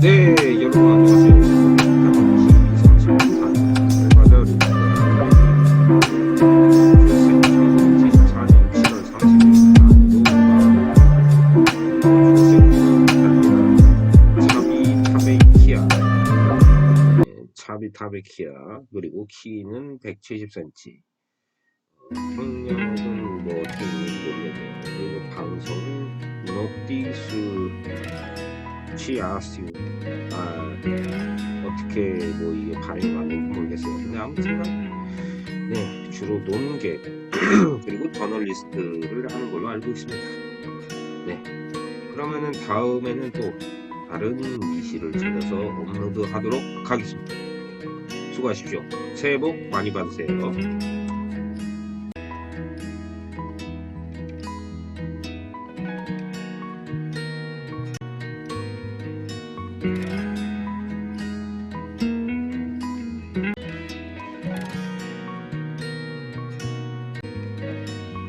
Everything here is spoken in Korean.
네, 여러분 안녕하세요. 타베키아 그리고 키는 170cm 학력은 뭐 어떻게 있는지 그리고 방송은 노티스 치아스 아 어떻게 뭐 이게 발음이 맞는지 모르겠어요. 근데 아무튼 네 주로 논객 그리고 저널리스트를 하는 걸로 알고 있습니다. 네. 그러면은 다음에는 또 다른 이시를 찾아서 업로드 하도록 하겠습니다. 수고하십시오. 새해 복 많이 받으세요